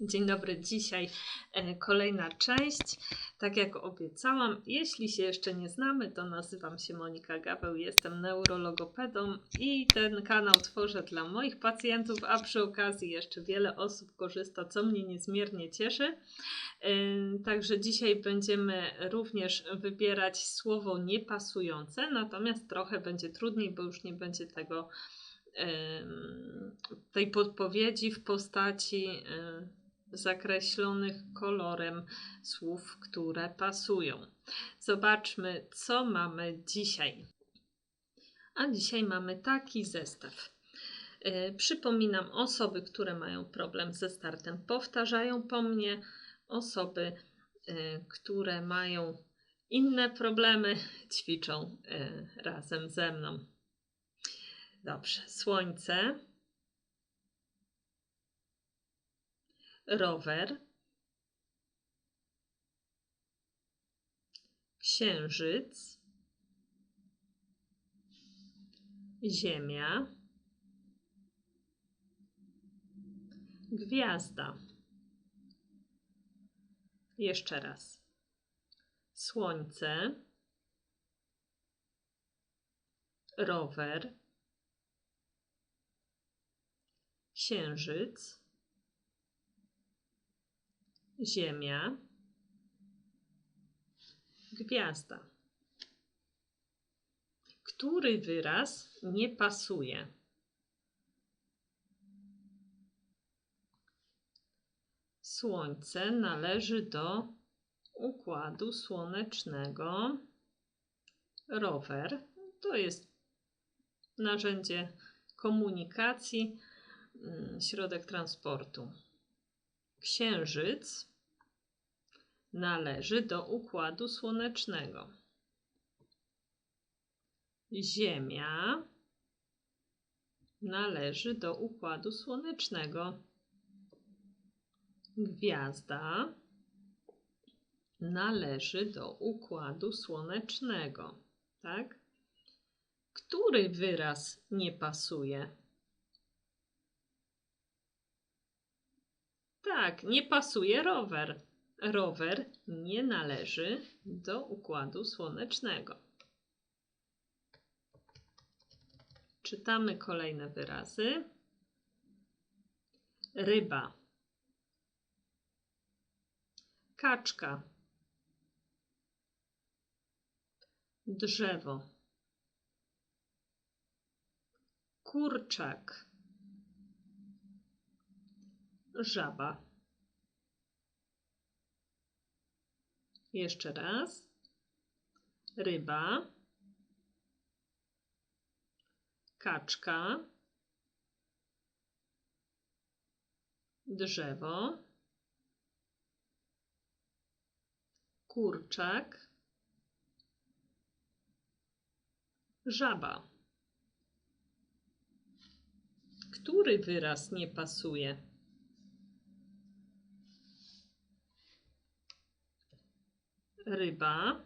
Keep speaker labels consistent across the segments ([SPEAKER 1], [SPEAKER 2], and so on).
[SPEAKER 1] Dzień dobry, dzisiaj e, kolejna część. Tak jak obiecałam, jeśli się jeszcze nie znamy, to nazywam się Monika Gaweł, jestem neurologopedą i ten kanał tworzę dla moich pacjentów, a przy okazji jeszcze wiele osób korzysta, co mnie niezmiernie cieszy. E, także dzisiaj będziemy również wybierać słowo niepasujące, natomiast trochę będzie trudniej, bo już nie będzie tego tej podpowiedzi w postaci zakreślonych kolorem słów, które pasują. Zobaczmy, co mamy dzisiaj. A dzisiaj mamy taki zestaw. E, przypominam, osoby, które mają problem ze startem, powtarzają po mnie. Osoby, e, które mają inne problemy, ćwiczą e, razem ze mną. Dobrze, słońce, rower, księżyc, ziemia, gwiazda. Jeszcze raz. Słońce, rower, księżyc, Ziemia, gwiazda. Który wyraz nie pasuje? Słońce należy do układu słonecznego. Rower to jest narzędzie komunikacji, mm, środek transportu. Księżyc należy do układu słonecznego. Ziemia należy do układu słonecznego. Gwiazda należy do układu słonecznego. Tak? Który wyraz nie pasuje? Tak, nie pasuje rower. Rower nie należy do układu słonecznego. Czytamy kolejne wyrazy. Ryba. Kaczka. Drzewo. Kurczak żaba. Jeszcze raz. Ryba. Kaczka. Drzewo. Kurczak. Żaba. Który wyraz nie pasuje? Ryba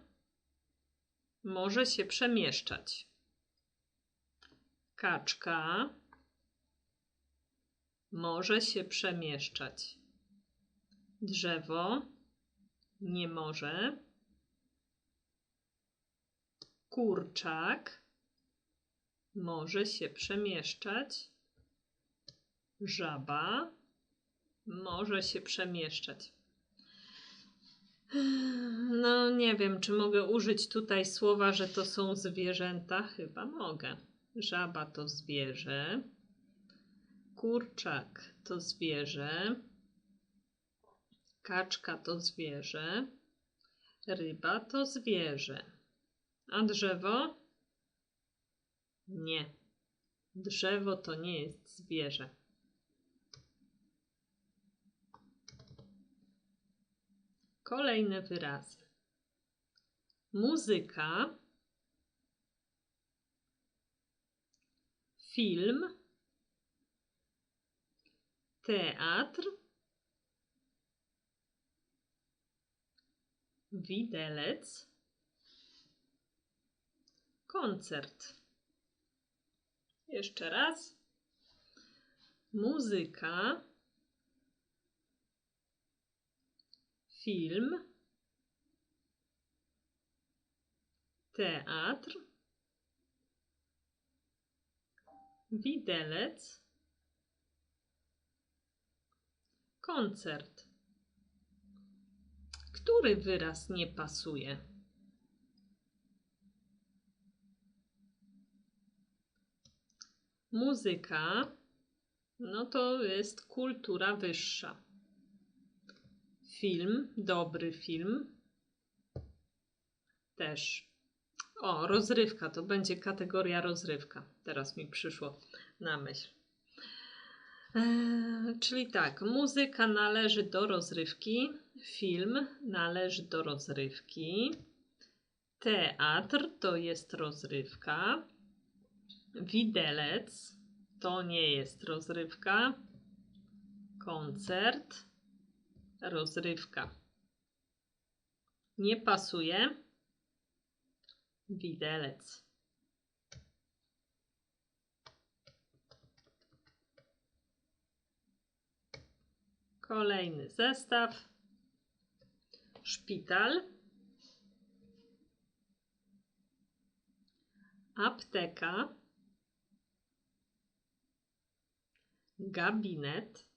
[SPEAKER 1] może się przemieszczać. Kaczka może się przemieszczać. Drzewo nie może. Kurczak może się przemieszczać. Żaba może się przemieszczać. No nie wiem, czy mogę użyć tutaj słowa, że to są zwierzęta? Chyba mogę. Żaba to zwierzę. Kurczak to zwierzę. Kaczka to zwierzę. Ryba to zwierzę. A drzewo? Nie. Drzewo to nie jest zwierzę. Kolejne wyrazy. Muzyka, film, teatr, widelec, koncert. Jeszcze raz. Muzyka, film, teatr, widelec, koncert. Który wyraz nie pasuje? Muzyka, no to jest kultura wyższa. Film, dobry film, też. O, rozrywka, to będzie kategoria rozrywka. Teraz mi przyszło na myśl. Eee, czyli tak, muzyka należy do rozrywki, film należy do rozrywki, teatr to jest rozrywka, widelec to nie jest rozrywka, koncert, rozrywka. Nie pasuje widelec. Kolejny zestaw. Szpital. Apteka. Gabinet.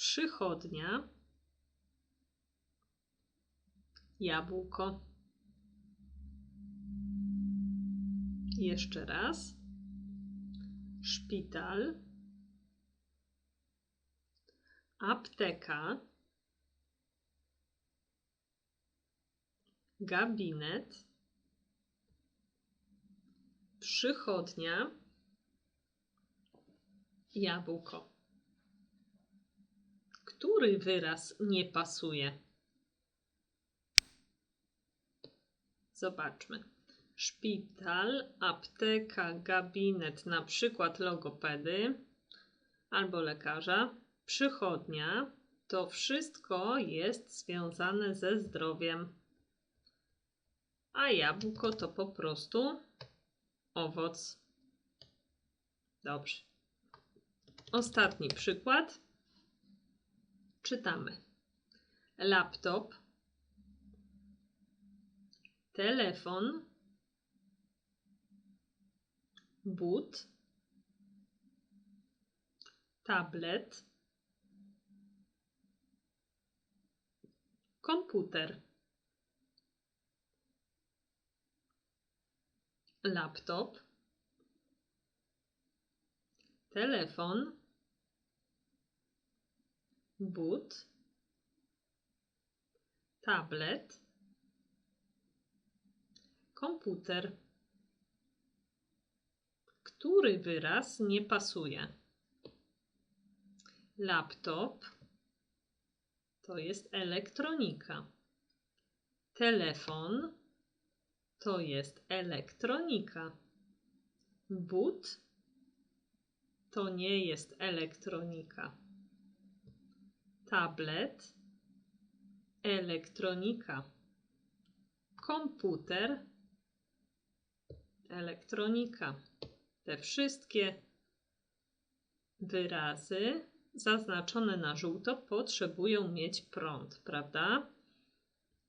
[SPEAKER 1] Przychodnia. Jabłko. Jeszcze raz. Szpital apteka, gabinet, przychodnia, jabłko. Który wyraz nie pasuje? Zobaczmy. Szpital, apteka, gabinet, na przykład logopedy albo lekarza, przychodnia to wszystko jest związane ze zdrowiem. A jabłko to po prostu owoc. Dobrze. Ostatni przykład. Czytamy. Laptop, telefon, but, tablet, komputer, laptop, telefon, but, tablet, komputer. Który wyraz nie pasuje? Laptop to jest elektronika. Telefon to jest elektronika. But to nie jest elektronika. Tablet elektronika. Komputer elektronika. Te wszystkie wyrazy zaznaczone na żółto potrzebują mieć prąd, prawda?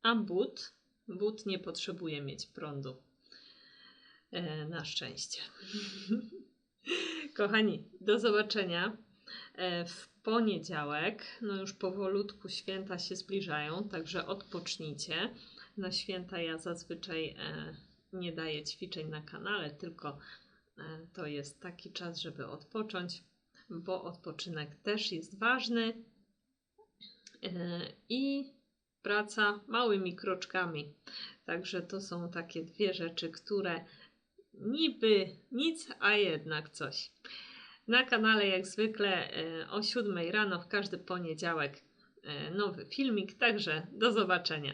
[SPEAKER 1] A but, but nie potrzebuje mieć prądu. E, na szczęście. Kochani, do zobaczenia e, poniedziałek. No już powolutku święta się zbliżają, także odpocznijcie. Na święta ja zazwyczaj e, nie daję ćwiczeń na kanale, tylko e, to jest taki czas, żeby odpocząć bo odpoczynek też jest ważny e, i praca małymi kroczkami. Także to są takie dwie rzeczy, które niby nic, a jednak coś. Na kanale jak zwykle e, o 7 rano w każdy poniedziałek e, nowy filmik, także do zobaczenia.